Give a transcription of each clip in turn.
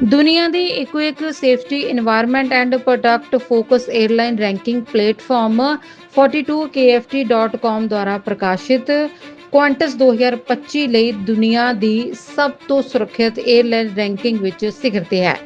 ਦੁਨੀਆ ਦੀ ਇੱਕੋ ਇੱਕ safety environment and product focus airline ranking platform 42kft.com ਦੁਆਰਾ ਪ੍ਰਕਾਸ਼ਿਤ। ਕੁਆਂਟਸ 2025 ਲਈ ਦੁਨੀਆ ਦੀ ਸਭ ਤੋਂ ਸੁਰੱਖਿਅਤ 에ਅਰਲਾਈਨ ਰੈਂਕਿੰਗ ਵਿੱਚ ਸਿਖਰ ਤੇ ਹੈ।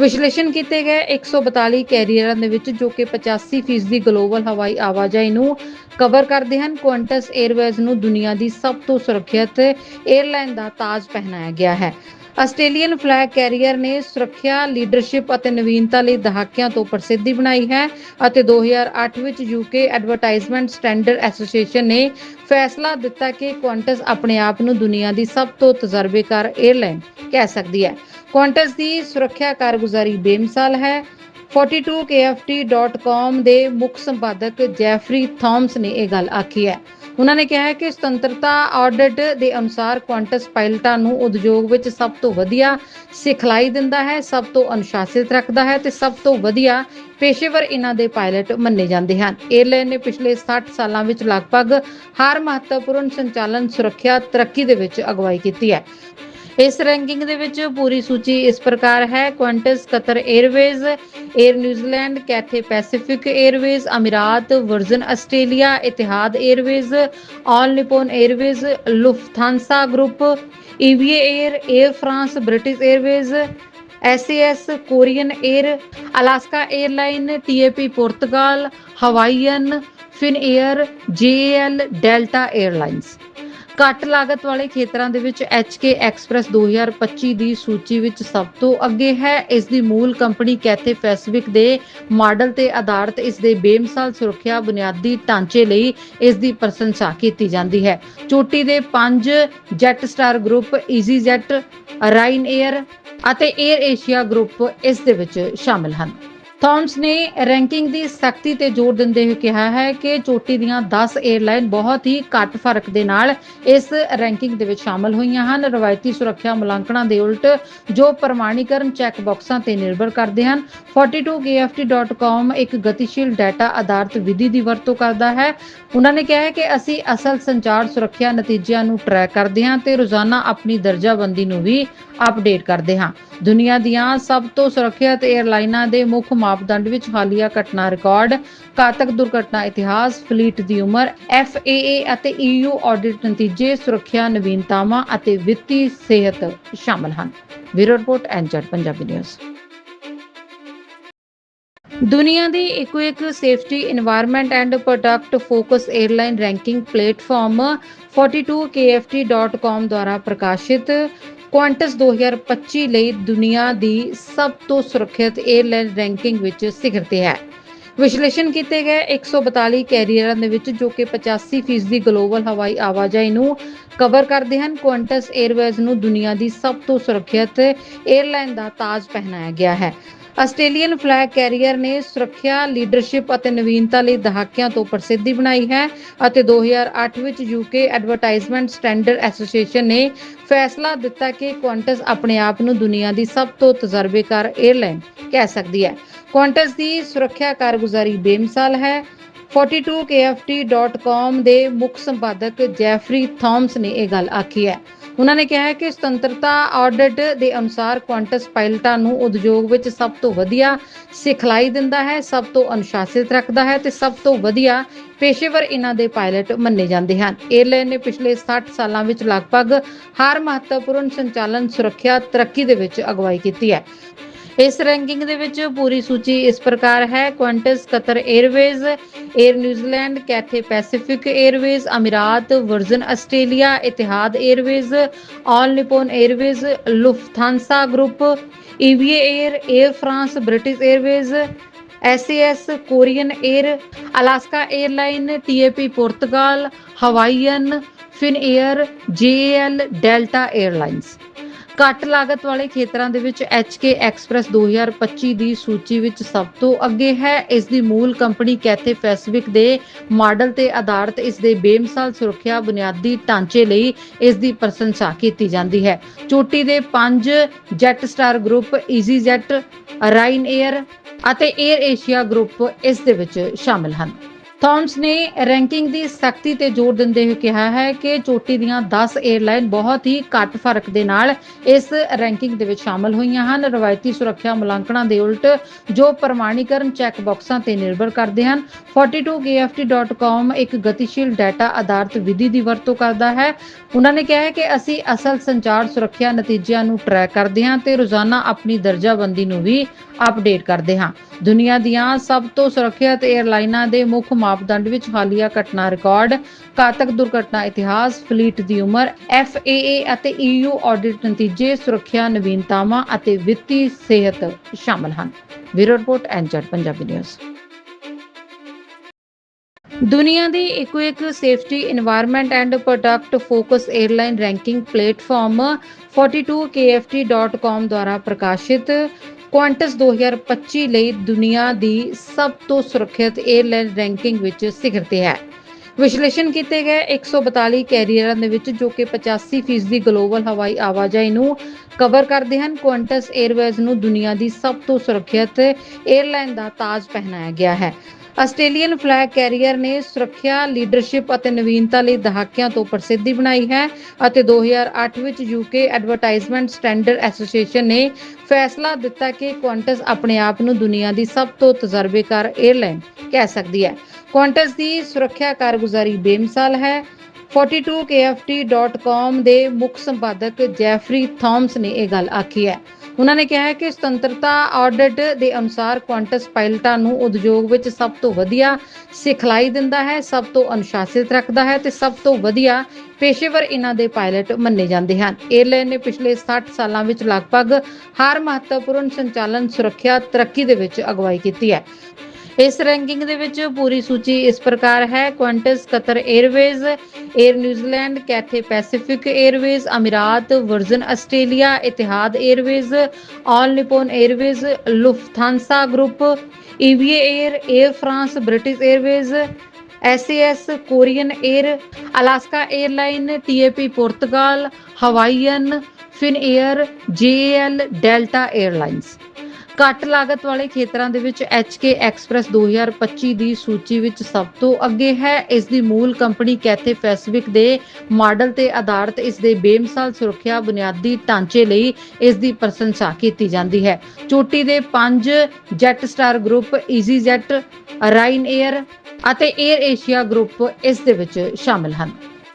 ਵਿਸ਼ਲੇਸ਼ਣ ਕੀਤੇ ਗਏ 142 ਕੈਰੀਅਰਾਂ ਦੇ ਵਿੱਚ ਜੋ ਕਿ 85% ਦੀ ਗਲੋਬਲ ਹਵਾਈ ਆਵਾਜਾਈ ਨੂੰ ਕਵਰ ਕਰਦੇ ਹਨ ਕੁਆਂਟਸ 에ਅਰਵੇਜ਼ ਨੂੰ ਦੁਨੀਆ ਦੀ ਸਭ ਤੋਂ ਸੁਰੱਖਿਅਤ 에ਅਰਲਾਈਨ ਦਾ ਤਾਜ ਪਹਿਨਾਇਆ ਗਿਆ ਹੈ। ਆਸਟ੍ਰੇਲੀਅਨ ਫਲੈਗ ਕੈਰੀਅਰ ਨੇ ਸੁਰੱਖਿਆ, ਲੀਡਰਸ਼ਿਪ ਅਤੇ ਨਵੀਨਤਾ ਲਈ ਦਹਾਕਿਆਂ ਤੋਂ ਪ੍ਰਸਿੱਧੀ ਬਣਾਈ ਹੈ ਅਤੇ 2008 ਵਿੱਚ ਯੂਕੇ ਐਡਵਰਟਾਈਜ਼ਮੈਂਟ ਸਟੈਂਡਰਡ ਐਸੋਸੀਏਸ਼ਨ ਨੇ ਫੈਸਲਾ ਦਿੱਤਾ ਕਿ ਕੁਆਂਟਸ ਆਪਣੇ ਆਪ ਨੂੰ ਦੁਨੀਆ ਦੀ ਸਭ ਤੋਂ ਤਜਰਬੇਕਾਰ 에ਅਰਲਾਈਨ ਕਹਿ ਸਕਦੀ ਹੈ। ਕੁਆਂਟਸ ਦੀ ਸੁਰੱਖਿਆ ਕਾਰਗੁਜ਼ਾਰੀ ਬੇਮਿਸਾਲ ਹੈ। 42kft.com ਦੇ ਮੁੱਖ ਸੰਪਾਦਕ ਜੈਫਰੀ ਥਾਮਸ ਨੇ ਇਹ ਗੱਲ ਆਖੀ ਹੈ। ਉਹਨਾਂ ਨੇ ਕਿਹਾ ਹੈ ਕਿ ਸੁਤੰਤਰਤਾ ਆਡਿਟ ਦੇ ਅਨੁਸਾਰ ਕੁਆਂਟਸ ਪਾਇਲਟਾਂ ਨੂੰ ਉਦਯੋਗ ਵਿੱਚ ਸਭ ਤੋਂ ਵਧੀਆ ਸਿਖਲਾਈ ਦਿੰਦਾ ਹੈ, ਸਭ ਤੋਂ ਅਨੁਸ਼ਾਸਿਤ ਰੱਖਦਾ ਹੈ ਤੇ ਸਭ ਤੋਂ ਵਧੀਆ ਪੇਸ਼ੇਵਰ ਇਹਨਾਂ ਦੇ ਪਾਇਲਟ ਮੰਨੇ ਜਾਂਦੇ ਹਨ। 에ਅਰਲਾਈਨ ਨੇ ਪਿਛਲੇ 60 ਸਾਲਾਂ ਵਿੱਚ ਲਗਭਗ ਹਰ ਮਹੱਤਵਪੂਰਨ ਸੰਚਾਲਨ, ਸੁਰੱਖਿਆ, ਤਰੱਕੀ ਦੇ ਵਿੱਚ ਅਗਵਾਈ ਕੀਤੀ ਹੈ। ਇਸ ਰੈਂਕਿੰਗ ਦੇ ਵਿੱਚ ਪੂਰੀ ਸੂਚੀ ਇਸ ਪ੍ਰਕਾਰ ਹੈ Qantas Qatar Airways Air New Zealand Cathay Pacific Airways Emirates Virgin Australia Etihad Airways All Nippon Airways Lufthansa Group EVA Air Air France British Airways SAS Korean Air Alaska Airline TAP Portugal Hawaiian Finnair JL Delta Airlines ਘੱਟ ਲਾਗਤ ਵਾਲੇ ਖੇਤਰਾਂ ਦੇ ਵਿੱਚ HK express 2025 ਦੀ ਸੂਚੀ ਵਿੱਚ ਸਭ ਤੋਂ ਅੱਗੇ ਹੈ। ਇਸ ਦੀ ਮੂਲ ਕੰਪਨੀ ਕੈਥੇ ਪੈਸੀਫਿਕ ਦੇ ਮਾਡਲ ਤੇ ਆਧਾਰਿਤ ਇਸ ਦੇ ਬੇਮਿਸਾਲ ਸੁਰੱਖਿਆ ਬੁਨਿਆਦੀ ਢਾਂਚੇ ਲਈ ਇਸ ਦੀ ਪ੍ਰਸ਼ੰਸਾ ਕੀਤੀ ਜਾਂਦੀ ਹੈ। ਚੋਟੀ ਦੇ ਪੰਜ Jetstar group easyJet Ryanair ਅਤੇ 에ਅਰ ਏਸ਼ੀਆ ਗਰੁੱਪ ਇਸ ਦੇ ਵਿੱਚ ਸ਼ਾਮਲ ਹਨ। ਥਾਮਸ ਨੇ ਰੈਂਕਿੰਗ ਦੀ ਸਖਤੀ ਤੇ ਜ਼ੋਰ ਦਿੰਦੇ ਹੋਏ ਕਿਹਾ ਹੈ ਕਿ ਚੋਟੀ ਦੀਆਂ 10 에ਅਰਲਾਈਨ ਬਹੁਤ ਹੀ ਘੱਟ ਫ਼ਰਕ ਦੇ ਨਾਲ ਇਸ ਰੈਂਕਿੰਗ ਦੇ ਵਿੱਚ ਸ਼ਾਮਲ ਹੋਈਆਂ ਹਨ। ਰਵਾਇਤੀ ਸੁਰੱਖਿਆ ਮੁਲਾਂਕਣਾਂ ਦੇ ਉਲਟ ਜੋ ਪ੍ਰਮਾਣੀਕਰਨ ਚੈੱਕ ਬਾਕਸਾਂ ਤੇ ਨਿਰਭਰ ਕਰਦੇ ਹਨ 42kft.com ਇੱਕ ਗਤੀਸ਼ੀਲ ਡਾਟਾ ਆਧਾਰਿਤ ਵਿਧੀ ਦੀ ਵਰਤੋਂ ਕਰਦਾ ਹੈ। ਉਹਨਾਂ ਨੇ ਕਿਹਾ ਹੈ ਕਿ ਅਸੀਂ ਅਸਲ ਸੰਚਾਰ ਸੁਰੱਖਿਆ ਨਤੀਜਿਆਂ ਨੂੰ ਟਰੈਕ ਕਰਦੇ ਹਾਂ ਤੇ ਰੋਜ਼ਾਨਾ ਆਪਣੀ ਦਰਜਾਬੰਦੀ ਨੂੰ ਵੀ ਅਪਡੇਟ ਕਰਦੇ ਹਾਂ। ਦੁਨੀਆ ਦੀਆਂ ਸਭ ਤੋਂ ਸੁਰੱਖਿਅਤ 에ਅਰਲਾਈਨਾਂ ਦੇ ਮੁੱਖ ਮਾਪਦੰਡ ਵਿੱਚ ਹਾਲੀਆ ਘਟਨਾ ਰਿਕਾਰਡ, ਘਾਤਕ ਦੁਰਘਟਨਾ ਇਤਿਹਾਸ, ਫਲੀਟ ਦੀ ਉਮਰ FAA ਅਤੇ EU ਆਡਿਟ ਨਤੀਜੇ, ਸੁਰੱਖਿਆ ਨਵੀਨਤਾਵਾਂ ਅਤੇ ਵਿੱਤੀ ਸਿਹਤ ਸ਼ਾਮਲ ਹਨ। Bureau report, NZ, Punjabi news. ਦੁਨੀਆ ਦੀ ਇੱਕੋ ਇੱਕ safety environment and product focus airline ranking platform 42kft.com ਦੁਆਰਾ ਪ੍ਰਕਾਸ਼ਿਤ ਕੁਆਂਟਸ 2025 ਲਈ ਦੁਨੀਆ ਦੀ ਸਭ ਤੋਂ ਸੁਰੱਖਿਅਤ 에ਅਰਲਾਈਨ ਰੈਂਕਿੰਗ ਵਿੱਚ ਸਿਖਰ ਤੇ ਹੈ। ਵਿਸ਼ਲੇਸ਼ਣ ਕੀਤੇ ਗਏ 142 ਕੈਰੀਅਰਾਂ ਦੇ ਵਿੱਚ ਜੋ ਕਿ 85% ਦੀ ਗਲੋਬਲ ਹਵਾਈ ਆਵਾਜਾਈ ਨੂੰ ਕਵਰ ਕਰਦੇ ਹਨ ਕੁਆਂਟਸ 에ਅਰਵੇਜ਼ ਨੂੰ ਦੁਨੀਆ ਦੀ ਸਭ ਤੋਂ ਸੁਰੱਖਿਅਤ 에ਅਰਲਾਈਨ ਦਾ ਤਾਜ ਪਹਿਨਾਇਆ ਗਿਆ ਹੈ। ਆਸਟ੍ਰੇਲੀਅਨ ਫਲੈਗ ਕੈਰੀਅਰ ਨੇ ਸੁਰੱਖਿਆ, ਲੀਡਰਸ਼ਿਪ ਅਤੇ ਨਵੀਨਤਾ ਲਈ ਦਹਾਕਿਆਂ ਤੋਂ ਪ੍ਰਸਿੱਧੀ ਬਣਾਈ ਹੈ ਅਤੇ 2008 ਵਿੱਚ ਯੂਕੇ ਐਡਵਰਟਾਈਜ਼ਮੈਂਟ ਸਟੈਂਡਰਡ ਐਸੋਸੀਏਸ਼ਨ ਨੇ ਫੈਸਲਾ ਦਿੱਤਾ ਕਿ ਕੁਆਂਟਸ ਆਪਣੇ ਆਪ ਨੂੰ ਦੁਨੀਆ ਦੀ ਸਭ ਤੋਂ ਤਜਰਬੇਕਾਰ 에ਅਰਲਾਈਨ ਕਹਿ ਸਕਦੀ ਹੈ। ਕੁਆਂਟਸ ਦੀ ਸੁਰੱਖਿਆ ਕਾਰਗੁਜ਼ਾਰੀ ਬੇਮਿਸਾਲ ਹੈ। 42kft.com ਦੇ ਮੁੱਖ ਸੰਪਾਦਕ ਜੈਫਰੀ ਥਾਮਸ ਨੇ ਇਹ ਗੱਲ ਆਖੀ ਹੈ। ਉਹਨਾਂ ਨੇ ਕਿਹਾ ਹੈ ਕਿ ਸੁਤੰਤਰਤਾ ਆਡਿਟ ਦੇ ਅਨੁਸਾਰ ਕੁਆਂਟਸ ਪਾਇਲਟਾਂ ਨੂੰ ਉਦਯੋਗ ਵਿੱਚ ਸਭ ਤੋਂ ਵਧੀਆ ਸਿਖਲਾਈ ਦਿੰਦਾ ਹੈ, ਸਭ ਤੋਂ ਅਨੁਸ਼ਾਸਿਤ ਰੱਖਦਾ ਹੈ ਤੇ ਸਭ ਤੋਂ ਵਧੀਆ ਪੇਸ਼ੇਵਰ ਇਹਨਾਂ ਦੇ ਪਾਇਲਟ ਮੰਨੇ ਜਾਂਦੇ ਹਨ। 에ਅਰਲਾਈਨ ਨੇ ਪਿਛਲੇ 60 ਸਾਲਾਂ ਵਿੱਚ ਲਗਭਗ ਹਰ ਮਹੱਤਵਪੂਰਨ ਸੰਚਾਲਨ, ਸੁਰੱਖਿਆ, ਤਰੱਕੀ ਦੇ ਵਿੱਚ ਅਗਵਾਈ ਕੀਤੀ ਹੈ। ਇਸ ਰੈਂਕਿੰਗ ਦੇ ਵਿੱਚ ਪੂਰੀ ਸੂਚੀ ਇਸ ਪ੍ਰਕਾਰ ਹੈ Qantas Qatar Airways Air New Zealand Cathay Pacific Airways Emirates Virgin Australia Etihad Airways All Nippon Airways Lufthansa Group EVA Air Air France British Airways SAS Korean Air Alaska Airline TAP Portugal Hawaiian Finnair JL Delta Airlines ਘੱਟ ਲਾਗਤ ਵਾਲੇ ਖੇਤਰਾਂ ਦੇ ਵਿੱਚ HK express 2025 ਦੀ ਸੂਚੀ ਵਿੱਚ ਸਭ ਤੋਂ ਅੱਗੇ ਹੈ। ਇਸ ਦੀ ਮੂਲ ਕੰਪਨੀ ਕੈਥੇ ਪੈਸੀਫਿਕ ਦੇ ਮਾਡਲ ਤੇ ਆਧਾਰਿਤ ਇਸ ਦੇ ਬੇਮਿਸਾਲ ਸੁਰੱਖਿਆ ਬੁਨਿਆਦੀ ਢਾਂਚੇ ਲਈ ਇਸ ਦੀ ਪ੍ਰਸ਼ੰਸਾ ਕੀਤੀ ਜਾਂਦੀ ਹੈ। ਚੋਟੀ ਦੇ ਪੰਜ Jetstar group easyJet Ryanair ਅਤੇ 에ਅਰ ਏਸ਼ੀਆ ਗਰੁੱਪ ਇਸ ਦੇ ਵਿੱਚ ਸ਼ਾਮਲ ਹਨ। ਥਾਮਸ ਨੇ ਰੈਂਕਿੰਗ ਦੀ ਸਖਤੀ ਤੇ ਜ਼ੋਰ ਦਿੰਦੇ ਹੋਏ ਕਿਹਾ ਹੈ ਕਿ ਚੋਟੀ ਦੀਆਂ 10 에ਅਰਲਾਈਨ ਬਹੁਤ ਹੀ ਘੱਟ ਫ਼ਰਕ ਦੇ ਨਾਲ ਇਸ ਰੈਂਕਿੰਗ ਦੇ ਵਿੱਚ ਸ਼ਾਮਲ ਹੋਈਆਂ ਹਨ। ਰਵਾਇਤੀ ਸੁਰੱਖਿਆ ਮੁਲਾਂਕਣਾਂ ਦੇ ਉਲਟ ਜੋ ਪ੍ਰਮਾਣੀਕਰਨ ਚੈੱਕ ਬਾਕਸਾਂ ਤੇ ਨਿਰਭਰ ਕਰਦੇ ਹਨ 42kft.com ਇੱਕ ਗਤੀਸ਼ੀਲ ਡਾਟਾ ਆਧਾਰਿਤ ਵਿਧੀ ਦੀ ਵਰਤੋਂ ਕਰਦਾ ਹੈ। ਉਹਨਾਂ ਨੇ ਕਿਹਾ ਹੈ ਕਿ ਅਸੀਂ ਅਸਲ ਸੰਚਾਰ ਸੁਰੱਖਿਆ ਨਤੀਜਿਆਂ ਨੂੰ ਟਰੈਕ ਕਰਦੇ ਹਾਂ ਤੇ ਰੋਜ਼ਾਨਾ ਆਪਣੀ ਦਰਜਾਬੰਦੀ ਨੂੰ ਵੀ ਅਪਡੇਟ ਕਰਦੇ ਹਾਂ। ਦੁਨੀਆ ਦੀਆਂ ਸਭ ਤੋਂ ਸੁਰੱਖਿਅਤ 에ਅਰਲਾਈਨਾਂ ਦੇ ਮੁੱਖ ਮਾਪਦੰਡ ਵਿੱਚ ਹਾਲੀਆ ਘਟਨਾ ਰਿਕਾਰਡ, ਘਾਤਕ ਦੁਰਘਟਨਾ ਇਤਿਹਾਸ, ਫਲੀਟ ਦੀ ਉਮਰ FAA ਅਤੇ EU ਆਡਿਟ ਨਤੀਜੇ, ਸੁਰੱਖਿਆ ਨਵੀਨਤਾਵਾਂ ਅਤੇ ਵਿੱਤੀ ਸਿਹਤ ਸ਼ਾਮਲ ਹਨ। Bureau report NZ Punjabi news. ਦੁਨੀਆ ਦੀ ਇੱਕੋ ਇੱਕ safety environment and product focus airline ranking platform 42kft.com ਦੁਆਰਾ ਪ੍ਰਕਾਸ਼ਿਤ ਕੁਆਂਟਸ 2025 ਲਈ ਦੁਨੀਆ ਦੀ ਸਭ ਤੋਂ ਸੁਰੱਖਿਅਤ 에ਅਰਲਾਈਨ ਰੈਂਕਿੰਗ ਵਿੱਚ ਸਿਖਰ ਤੇ ਹੈ। ਵਿਸ਼ਲੇਸ਼ਣ ਕੀਤੇ ਗਏ 142 ਕੈਰੀਅਰਾਂ ਦੇ ਵਿੱਚ ਜੋ ਕਿ 85% ਦੀ ਗਲੋਬਲ ਹਵਾਈ ਆਵਾਜਾਈ ਨੂੰ ਕਵਰ ਕਰਦੇ ਹਨ ਕੁਆਂਟਸ 에ਅਰਵੇਜ਼ ਨੂੰ ਦੁਨੀਆ ਦੀ ਸਭ ਤੋਂ ਸੁਰੱਖਿਅਤ 에ਅਰਲਾਈਨ ਦਾ ਤਾਜ ਪਹਿਨਾਇਆ ਗਿਆ ਹੈ। ਆਸਟ੍ਰੇਲੀਅਨ ਫਲੈਗ ਕੈਰੀਅਰ ਨੇ ਸੁਰੱਖਿਆ, ਲੀਡਰਸ਼ਿਪ ਅਤੇ ਨਵੀਨਤਾ ਲਈ ਦਹਾਕਿਆਂ ਤੋਂ ਪ੍ਰਸਿੱਧੀ ਬਣਾਈ ਹੈ ਅਤੇ 2008 ਵਿੱਚ ਯੂਕੇ ਐਡਵਰਟਾਈਜ਼ਮੈਂਟ ਸਟੈਂਡਰਡ ਐਸੋਸੀਏਸ਼ਨ ਨੇ ਫੈਸਲਾ ਦਿੱਤਾ ਕਿ ਕੁਆਂਟਸ ਆਪਣੇ ਆਪ ਨੂੰ ਦੁਨੀਆ ਦੀ ਸਭ ਤੋਂ ਤਜਰਬੇਕਾਰ 에ਅਰਲਾਈਨ ਕਹਿ ਸਕਦੀ ਹੈ। ਕੁਆਂਟਸ ਦੀ ਸੁਰੱਖਿਆ ਕਾਰਗੁਜ਼ਾਰੀ ਬੇਮਿਸਾਲ ਹੈ। 42kft.com ਦੇ ਮੁੱਖ ਸੰਪਾਦਕ ਜੈਫਰੀ ਥਾਮਸ ਨੇ ਇਹ ਗੱਲ ਆਖੀ ਹੈ। ਉਹਨਾਂ ਨੇ ਕਿਹਾ ਹੈ ਕਿ ਸੁਤੰਤਰਤਾ ਆਡਿਟ ਦੇ ਅਨੁਸਾਰ ਕੁਆਂਟਸ ਪਾਇਲਟਾਂ ਨੂੰ ਉਦਯੋਗ ਵਿੱਚ ਸਭ ਤੋਂ ਵਧੀਆ ਸਿਖਲਾਈ ਦਿੰਦਾ ਹੈ, ਸਭ ਤੋਂ ਅਨੁਸ਼ਾਸਿਤ ਰੱਖਦਾ ਹੈ ਤੇ ਸਭ ਤੋਂ ਵਧੀਆ ਪੇਸ਼ੇਵਰ ਇਹਨਾਂ ਦੇ ਪਾਇਲਟ ਮੰਨੇ ਜਾਂਦੇ ਹਨ। 에ਅਰਲਾਈਨ ਨੇ ਪਿਛਲੇ 60 ਸਾਲਾਂ ਵਿੱਚ ਲਗਭਗ ਹਰ ਮਹੱਤਵਪੂਰਨ ਸੰਚਾਲਨ, ਸੁਰੱਖਿਆ, ਤਰੱਕੀ ਦੇ ਵਿੱਚ ਅਗਵਾਈ ਕੀਤੀ ਹੈ। ਇਸ ਰੈਂਕਿੰਗ ਦੇ ਵਿੱਚ ਪੂਰੀ ਸੂਚੀ ਇਸ ਪ੍ਰਕਾਰ ਹੈ Qantas Qatar Airways Air New Zealand Cathay Pacific Airways Emirates Virgin Australia Etihad Airways All Nippon Airways Lufthansa Group EVA Air Air France British Airways SAS Korean Air Alaska Airline TAP Portugal Hawaiian Finnair JL Delta Airlines ਘੱਟ ਲਾਗਤ ਵਾਲੇ ਖੇਤਰਾਂ ਦੇ ਵਿੱਚ HK express 2025 ਦੀ ਸੂਚੀ ਵਿੱਚ ਸਭ ਤੋਂ ਅੱਗੇ ਹੈ। ਇਸ ਦੀ ਮੂਲ ਕੰਪਨੀ ਕੈਥੇ ਪੈਸੀਫਿਕ ਦੇ ਮਾਡਲ ਤੇ ਆਧਾਰਿਤ ਇਸ ਦੇ ਬੇਮਿਸਾਲ ਸੁਰੱਖਿਆ ਬੁਨਿਆਦੀ ਢਾਂਚੇ ਲਈ ਇਸ ਦੀ ਪ੍ਰਸ਼ੰਸਾ ਕੀਤੀ ਜਾਂਦੀ ਹੈ। ਚੋਟੀ ਦੇ ਪੰਜ Jetstar group easyJet Ryanair ਅਤੇ 에ਅਰ ਏਸ਼ੀਆ ਗਰੁੱਪ ਇਸ ਦੇ ਵਿੱਚ ਸ਼ਾਮਲ ਹਨ।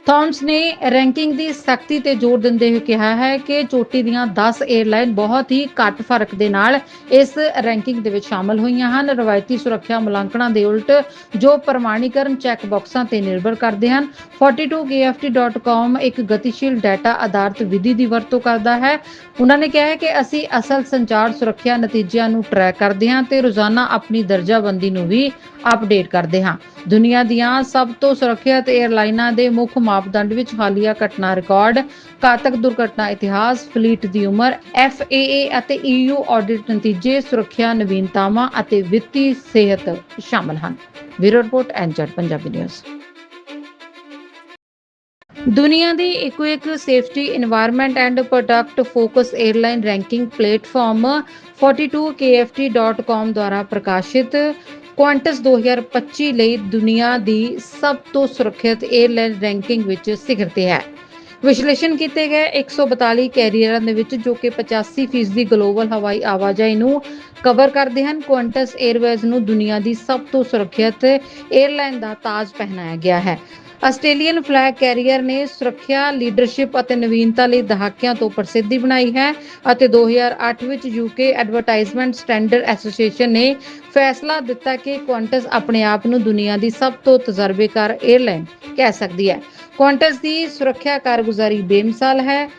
ਥਾਮਸ ਨੇ ਰੈਂਕਿੰਗ ਦੀ ਸਖਤੀ ਤੇ ਜ਼ੋਰ ਦਿੰਦੇ ਹੋਏ ਕਿਹਾ ਹੈ ਕਿ ਚੋਟੀ ਦੀਆਂ 10 에ਅਰਲਾਈਨ ਬਹੁਤ ਹੀ ਘੱਟ ਫ਼ਰਕ ਦੇ ਨਾਲ ਇਸ ਰੈਂਕਿੰਗ ਦੇ ਵਿੱਚ ਸ਼ਾਮਲ ਹੋਈਆਂ ਹਨ। ਰਵਾਇਤੀ ਸੁਰੱਖਿਆ ਮੁਲਾਂਕਣਾਂ ਦੇ ਉਲਟ ਜੋ ਪ੍ਰਮਾਣੀਕਰਨ ਚੈੱਕ ਬਾਕਸਾਂ ਤੇ ਨਿਰਭਰ ਕਰਦੇ ਹਨ 42kft.com ਇੱਕ ਗਤੀਸ਼ੀਲ ਡਾਟਾ ਆਧਾਰਿਤ ਵਿਧੀ ਦੀ ਵਰਤੋਂ ਕਰਦਾ ਹੈ। ਉਹਨਾਂ ਨੇ ਕਿਹਾ ਹੈ ਕਿ ਅਸੀਂ ਅਸਲ ਸੰਚਾਰ ਸੁਰੱਖਿਆ ਨਤੀਜਿਆਂ ਨੂੰ ਟਰੈਕ ਕਰਦੇ ਹਾਂ ਤੇ ਰੋਜ਼ਾਨਾ ਆਪਣੀ ਦਰਜਾਬੰਦੀ ਨੂੰ ਵੀ ਅਪਡੇਟ ਕਰਦੇ ਹਾਂ। ਦੁਨੀਆ ਦੀਆਂ ਸਭ ਤੋਂ ਸੁਰੱਖਿਅਤ 에ਅਰਲਾਈਨਾਂ ਦੇ ਮੁੱਖ ਮਾਪਦੰਡ ਵਿੱਚ ਹਾਲੀਆ ਘਟਨਾ ਰਿਕਾਰਡ, ਘਾਤਕ ਦੁਰਘਟਨਾ ਇਤਿਹਾਸ, ਫਲੀਟ ਦੀ ਉਮਰ FAA ਅਤੇ EU ਆਡਿਟ ਨਤੀਜੇ, ਸੁਰੱਖਿਆ ਨਵੀਨਤਾਵਾਂ ਅਤੇ ਵਿੱਤੀ ਸਿਹਤ ਸ਼ਾਮਲ ਹਨ। Bureau report, NZ, Punjabi news. ਦੁਨੀਆ ਦੀ ਇੱਕੋ ਇੱਕ safety environment and product focus airline ranking platform 42kft.com ਦੁਆਰਾ ਪ੍ਰਕਾਸ਼ਿਤ ਕੁਆਂਟਸ 2025 ਲਈ ਦੁਨੀਆ ਦੀ ਸਭ ਤੋਂ ਸੁਰੱਖਿਅਤ 에ਅਰਲਾਈਨ ਰੈਂਕਿੰਗ ਵਿੱਚ ਸਿਖਰ ਤੇ ਹੈ। ਵਿਸ਼ਲੇਸ਼ਣ ਕੀਤੇ ਗਏ 142 ਕੈਰੀਅਰਾਂ ਦੇ ਵਿੱਚ ਜੋ ਕਿ 85% ਦੀ ਗਲੋਬਲ ਹਵਾਈ ਆਵਾਜਾਈ ਨੂੰ ਕਵਰ ਕਰਦੇ ਹਨ ਕੁਆਂਟਸ 에ਅਰਵੇਜ਼ ਨੂੰ ਦੁਨੀਆ ਦੀ ਸਭ ਤੋਂ ਸੁਰੱਖਿਅਤ 에ਅਰਲਾਈਨ ਦਾ ਤਾਜ ਪਹਿਨਾਇਆ ਗਿਆ ਹੈ। ਆਸਟ੍ਰੇਲੀਅਨ ਫਲੈਗ ਕੈਰੀਅਰ ਨੇ ਸੁਰੱਖਿਆ, ਲੀਡਰਸ਼ਿਪ ਅਤੇ ਨਵੀਨਤਾ ਲਈ ਦਹਾਕਿਆਂ ਤੋਂ ਪ੍ਰਸਿੱਧੀ ਬਣਾਈ ਹੈ ਅਤੇ 2008 ਵਿੱਚ ਯੂਕੇ ਐਡਵਰਟਾਈਜ਼ਮੈਂਟ ਸਟੈਂਡਰਡ ਐਸੋਸੀਏਸ਼ਨ ਨੇ ਫੈਸਲਾ ਦਿੱਤਾ ਕਿ ਕੁਆਂਟਸ ਆਪਣੇ ਆਪ ਨੂੰ ਦੁਨੀਆ ਦੀ ਸਭ ਤੋਂ ਤਜਰਬੇਕਾਰ 에ਅਰਲਾਈਨ ਕਹਿ ਸਕਦੀ ਹੈ। ਕੁਆਂਟਸ ਦੀ ਸੁਰੱਖਿਆ ਕਾਰਗੁਜ਼ਾਰੀ ਬੇਮਿਸਾਲ ਹੈ।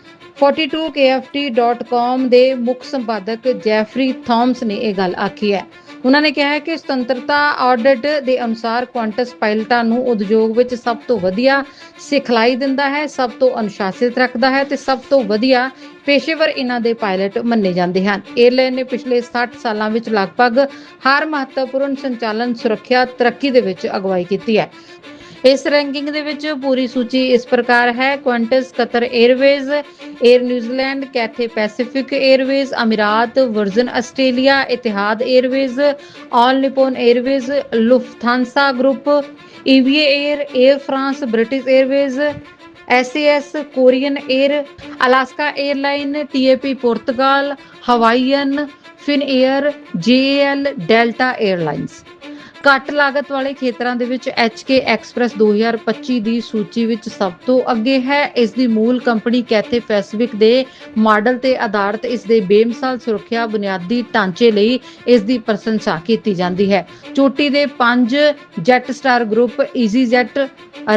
42kft.com ਦੇ ਮੁੱਖ ਸੰਪਾਦਕ ਜੈਫਰੀ ਥਾਮਸ ਨੇ ਇਹ ਗੱਲ ਆਖੀ ਹੈ। ਉਹਨਾਂ ਨੇ ਕਿਹਾ ਹੈ ਕਿ ਸੁਤੰਤਰਤਾ ਆਡਿਟ ਦੇ ਅਨੁਸਾਰ ਕੁਆਂਟਸ ਪਾਇਲਟਾਂ ਨੂੰ ਉਦਯੋਗ ਵਿੱਚ ਸਭ ਤੋਂ ਵਧੀਆ ਸਿਖਲਾਈ ਦਿੰਦਾ ਹੈ, ਸਭ ਤੋਂ ਅਨੁਸ਼ਾਸਿਤ ਰੱਖਦਾ ਹੈ ਤੇ ਸਭ ਤੋਂ ਵਧੀਆ ਪੇਸ਼ੇਵਰ ਇਹਨਾਂ ਦੇ ਪਾਇਲਟ ਮੰਨੇ ਜਾਂਦੇ ਹਨ। 에ਅਰਲਾਈਨ ਨੇ ਪਿਛਲੇ 60 ਸਾਲਾਂ ਵਿੱਚ ਲਗਭਗ ਹਰ ਮਹੱਤਵਪੂਰਨ ਸੰਚਾਲਨ, ਸੁਰੱਖਿਆ, ਤਰੱਕੀ ਦੇ ਵਿੱਚ ਅਗਵਾਈ ਕੀਤੀ ਹੈ। ਇਸ ਰੈਂਕਿੰਗ ਦੇ ਵਿੱਚ ਪੂਰੀ ਸੂਚੀ ਇਸ ਪ੍ਰਕਾਰ ਹੈ Qantas Qatar Airways Air New Zealand Cathay Pacific Airways Emirates Virgin Australia Etihad Airways All Nippon Airways Lufthansa Group EVA Air Air France British Airways SAS Korean Air Alaska Airline TAP Portugal Hawaiian Finnair JL Delta Airlines ਘੱਟ ਲਾਗਤ ਵਾਲੇ ਖੇਤਰਾਂ ਦੇ ਵਿੱਚ HK express 2025 ਦੀ ਸੂਚੀ ਵਿੱਚ ਸਭ ਤੋਂ ਅੱਗੇ ਹੈ। ਇਸ ਦੀ ਮੂਲ ਕੰਪਨੀ ਕੈਥੇ ਪੈਸੀਫਿਕ ਦੇ ਮਾਡਲ ਤੇ ਆਧਾਰਿਤ ਇਸ ਦੇ ਬੇਮਿਸਾਲ ਸੁਰੱਖਿਆ ਬੁਨਿਆਦੀ ਢਾਂਚੇ ਲਈ ਇਸ ਦੀ ਪ੍ਰਸ਼ੰਸਾ ਕੀਤੀ ਜਾਂਦੀ ਹੈ। ਚੋਟੀ ਦੇ ਪੰਜ Jetstar group easyJet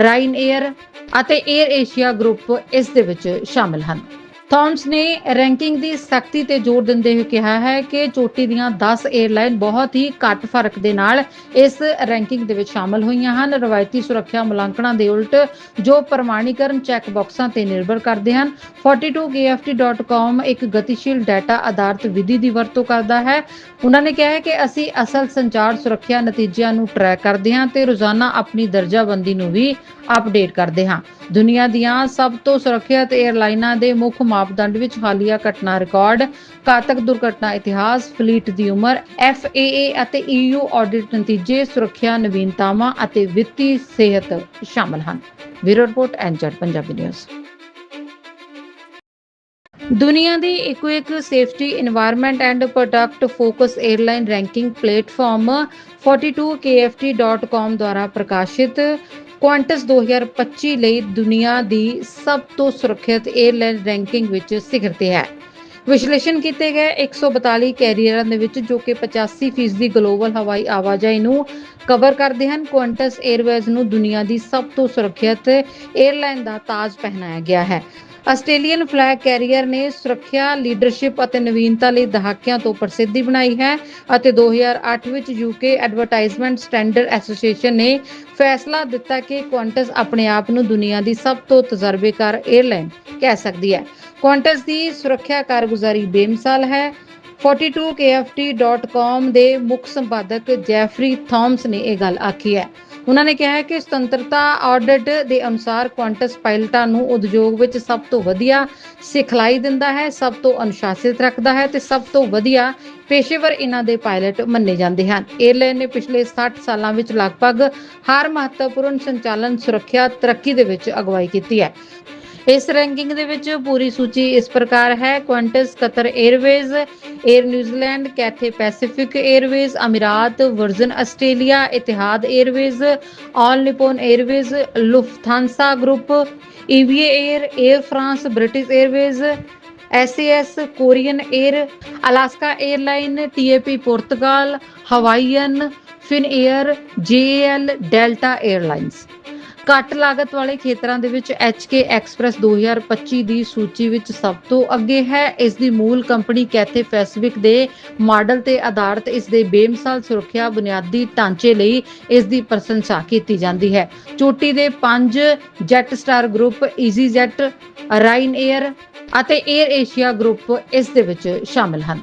Ryanair ਅਤੇ 에ਅਰ ਏਸ਼ੀਆ ਗਰੁੱਪ ਇਸ ਦੇ ਵਿੱਚ ਸ਼ਾਮਲ ਹਨ। ਥੌਮਸ ਨੇ ਰੈਂਕਿੰਗ ਦੀ ਸਖਤੀ ਤੇ ਜ਼ੋਰ ਦਿੰਦੇ ਹੋਏ ਕਿਹਾ ਹੈ ਕਿ ਚੋਟੀ ਦੀਆਂ 10 에ਅਰਲਾਈਨ ਬਹੁਤ ਹੀ ਘੱਟ ਫ਼ਰਕ ਦੇ ਨਾਲ ਇਸ ਰੈਂਕਿੰਗ ਦੇ ਵਿੱਚ ਸ਼ਾਮਲ ਹੋਈਆਂ ਹਨ। ਰਵਾਇਤੀ ਸੁਰੱਖਿਆ ਮੁਲਾਂਕਣਾਂ ਦੇ ਉਲਟ ਜੋ ਪ੍ਰਮਾਣੀਕਰਨ ਚੈੱਕ ਬਾਕਸਾਂ ਤੇ ਨਿਰਭਰ ਕਰਦੇ ਹਨ 42kft.com ਇੱਕ ਗਤੀਸ਼ੀਲ ਡਾਟਾ ਆਧਾਰਿਤ ਵਿਧੀ ਦੀ ਵਰਤੋਂ ਕਰਦਾ ਹੈ। ਉਹਨਾਂ ਨੇ ਕਿਹਾ ਹੈ ਕਿ ਅਸੀਂ ਅਸਲ ਸੰਚਾਰ ਸੁਰੱਖਿਆ ਨਤੀਜਿਆਂ ਨੂੰ ਟਰੈਕ ਕਰਦੇ ਹਾਂ ਤੇ ਰੋਜ਼ਾਨਾ ਆਪਣੀ ਦਰਜਾਬੰਦੀ ਨੂੰ ਵੀ ਅਪਡੇਟ ਕਰਦੇ ਹਾਂ। ਦੁਨੀਆ ਦੀਆਂ ਸਭ ਤੋਂ ਸੁਰੱਖਿਅਤ 에ਅਰਲਾਈਨਾਂ ਦੇ ਮੁੱਖ ਮਾਪਦੰਡ ਵਿੱਚ ਹਾਲੀਆ ਘਟਨਾ ਰਿਕਾਰਡ, ਘਾਤਕ ਦੁਰਘਟਨਾ ਇਤਿਹਾਸ, ਫਲੀਟ ਦੀ ਉਮਰ FAA ਅਤੇ EU ਆਡਿਟ ਨਤੀਜੇ, ਸੁਰੱਖਿਆ ਨਵੀਨਤਾਵਾਂ ਅਤੇ ਵਿੱਤੀ ਸਿਹਤ ਸ਼ਾਮਲ ਹਨ। Bureau report, NZ, Punjabi news. ਦੁਨੀਆ ਦੀ ਇੱਕੋ ਇੱਕ safety environment and product focus airline ranking platform 42kft.com ਦੁਆਰਾ ਪ੍ਰਕਾਸ਼ਿਤ ਕੁਆਂਟਸ 2025 ਲਈ ਦੁਨੀਆ ਦੀ ਸਭ ਤੋਂ ਸੁਰੱਖਿਅਤ 에ਅਰਲਾਈਨ ਰੈਂਕਿੰਗ ਵਿੱਚ ਸਿਖਰ ਤੇ ਹੈ। ਵਿਸ਼ਲੇਸ਼ਣ ਕੀਤੇ ਗਏ 142 ਕੈਰੀਅਰਾਂ ਦੇ ਵਿੱਚ ਜੋ ਕਿ 85% ਦੀ ਗਲੋਬਲ ਹਵਾਈ ਆਵਾਜਾਈ ਨੂੰ ਕਵਰ ਕਰਦੇ ਹਨ ਕੁਆਂਟਸ 에ਅਰਵੇਜ਼ ਨੂੰ ਦੁਨੀਆ ਦੀ ਸਭ ਤੋਂ ਸੁਰੱਖਿਅਤ 에ਅਰਲਾਈਨ ਦਾ ਤਾਜ ਪਹਿਨਾਇਆ ਗਿਆ ਹੈ। ਆਸਟ੍ਰੇਲੀਅਨ ਫਲੈਗ ਕੈਰੀਅਰ ਨੇ ਸੁਰੱਖਿਆ, ਲੀਡਰਸ਼ਿਪ ਅਤੇ ਨਵੀਨਤਾ ਲਈ ਦਹਾਕਿਆਂ ਤੋਂ ਪ੍ਰਸਿੱਧੀ ਬਣਾਈ ਹੈ ਅਤੇ 2008 ਵਿੱਚ ਯੂਕੇ ਐਡਵਰਟਾਈਜ਼ਮੈਂਟ ਸਟੈਂਡਰਡ ਐਸੋਸੀਏਸ਼ਨ ਨੇ ਫੈਸਲਾ ਦਿੱਤਾ ਕਿ ਕੁਆਂਟਸ ਆਪਣੇ ਆਪ ਨੂੰ ਦੁਨੀਆ ਦੀ ਸਭ ਤੋਂ ਤਜਰਬੇਕਾਰ 에ਅਰਲਾਈਨ ਕਹਿ ਸਕਦੀ ਹੈ। ਕੁਆਂਟਸ ਦੀ ਸੁਰੱਖਿਆ ਕਾਰਗੁਜ਼ਾਰੀ ਬੇਮਿਸਾਲ ਹੈ। 42kft.com ਦੇ ਮੁੱਖ ਸੰਪਾਦਕ ਜੈਫਰੀ ਥਾਮਸ ਨੇ ਇਹ ਗੱਲ ਆਖੀ ਹੈ। ਉਹਨਾਂ ਨੇ ਕਿਹਾ ਹੈ ਕਿ ਸੁਤੰਤਰਤਾ ਆਡਿਟ ਦੇ ਅਨੁਸਾਰ ਕੁਆਂਟਸ ਪਾਇਲਟਾਂ ਨੂੰ ਉਦਯੋਗ ਵਿੱਚ ਸਭ ਤੋਂ ਵਧੀਆ ਸਿਖਲਾਈ ਦਿੰਦਾ ਹੈ, ਸਭ ਤੋਂ ਅਨੁਸ਼ਾਸਿਤ ਰੱਖਦਾ ਹੈ ਤੇ ਸਭ ਤੋਂ ਵਧੀਆ ਪੇਸ਼ੇਵਰ ਇਹਨਾਂ ਦੇ ਪਾਇਲਟ ਮੰਨੇ ਜਾਂਦੇ ਹਨ। 에ਅਰਲਾਈਨ ਨੇ ਪਿਛਲੇ 60 ਸਾਲਾਂ ਵਿੱਚ ਲਗਭਗ ਹਰ ਮਹੱਤਵਪੂਰਨ ਸੰਚਾਲਨ, ਸੁਰੱਖਿਆ, ਤਰੱਕੀ ਦੇ ਵਿੱਚ ਅਗਵਾਈ ਕੀਤੀ ਹੈ। ਇਸ ਰੈਂਕਿੰਗ ਦੇ ਵਿੱਚ ਪੂਰੀ ਸੂਚੀ ਇਸ ਪ੍ਰਕਾਰ ਹੈ Qantas Qatar Airways Air New Zealand Cathay Pacific Airways Emirates Virgin Australia Etihad Airways All Nippon Airways Lufthansa Group EVA Air Air France British Airways SAS Korean Air Alaska Airline TAP Portugal Hawaiian Finnair JL Delta Airlines ਘੱਟ ਲਾਗਤ ਵਾਲੇ ਖੇਤਰਾਂ ਦੇ ਵਿੱਚ HK express 2025 ਦੀ ਸੂਚੀ ਵਿੱਚ ਸਭ ਤੋਂ ਅੱਗੇ ਹੈ। ਇਸ ਦੀ ਮੂਲ ਕੰਪਨੀ ਕੈਥੇ ਪੈਸੀਫਿਕ ਦੇ ਮਾਡਲ ਤੇ ਆਧਾਰਿਤ ਇਸ ਦੇ ਬੇਮਿਸਾਲ ਸੁਰੱਖਿਆ ਬੁਨਿਆਦੀ ਢਾਂਚੇ ਲਈ ਇਸ ਦੀ ਪ੍ਰਸ਼ੰਸਾ ਕੀਤੀ ਜਾਂਦੀ ਹੈ। ਚੋਟੀ ਦੇ ਪੰਜ Jetstar group easyJet Ryanair ਅਤੇ 에ਅਰ ਏਸ਼ੀਆ ਗਰੁੱਪ ਇਸ ਦੇ ਵਿੱਚ ਸ਼ਾਮਲ ਹਨ।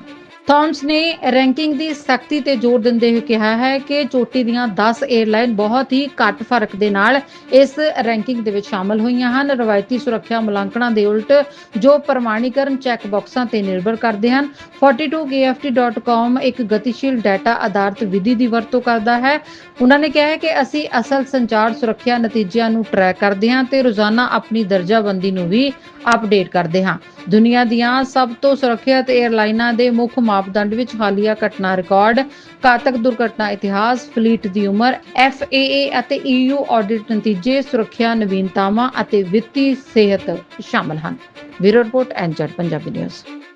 ਥੌਮਸ ਨੇ ਰੈਂਕਿੰਗ ਦੀ ਸਖਤੀ ਤੇ ਜ਼ੋਰ ਦਿੰਦੇ ਹੋਏ ਕਿਹਾ ਹੈ ਕਿ ਚੋਟੀ ਦੀਆਂ 10 에ਅਰਲਾਈਨ ਬਹੁਤ ਹੀ ਘੱਟ ਫ਼ਰਕ ਦੇ ਨਾਲ ਇਸ ਰੈਂਕਿੰਗ ਦੇ ਵਿੱਚ ਸ਼ਾਮਲ ਹੋਈਆਂ ਹਨ। ਰਵਾਇਤੀ ਸੁਰੱਖਿਆ ਮੁਲਾਂਕਣਾਂ ਦੇ ਉਲਟ ਜੋ ਪ੍ਰਮਾਣੀਕਰਨ ਚੈੱਕ ਬਾਕਸਾਂ ਤੇ ਨਿਰਭਰ ਕਰਦੇ ਹਨ 42kft.com ਇੱਕ ਗਤੀਸ਼ੀਲ ਡਾਟਾ ਆਧਾਰਿਤ ਵਿਧੀ ਦੀ ਵਰਤੋਂ ਕਰਦਾ ਹੈ। ਉਹਨਾਂ ਨੇ ਕਿਹਾ ਹੈ ਕਿ ਅਸੀਂ ਅਸਲ ਸੰਚਾਰ ਸੁਰੱਖਿਆ ਨਤੀਜਿਆਂ ਨੂੰ ਟਰੈਕ ਕਰਦੇ ਹਾਂ ਤੇ ਰੋਜ਼ਾਨਾ ਆਪਣੀ ਦਰਜਾਬੰਦੀ ਨੂੰ ਵੀ ਅਪਡੇਟ ਕਰਦੇ ਹਾਂ। ਦੁਨੀਆ ਦੀਆਂ ਸਭ ਤੋਂ ਸੁਰੱਖਿਅਤ 에ਅਰਲਾਈਨਾਂ ਦੇ ਮੁੱਖ ਮਾਪਦੰਡ ਵਿੱਚ ਹਾਲੀਆ ਘਟਨਾ ਰਿਕਾਰਡ, ਘਾਤਕ ਦੁਰਘਟਨਾ ਇਤਿਹਾਸ, ਫਲੀਟ ਦੀ ਉਮਰ FAA ਅਤੇ EU ਆਡਿਟ ਨਤੀਜੇ, ਸੁਰੱਖਿਆ ਨਵੀਨਤਾਵਾਂ ਅਤੇ ਵਿੱਤੀ ਸਿਹਤ ਸ਼ਾਮਲ ਹਨ। Bureau report NZ Punjabi news.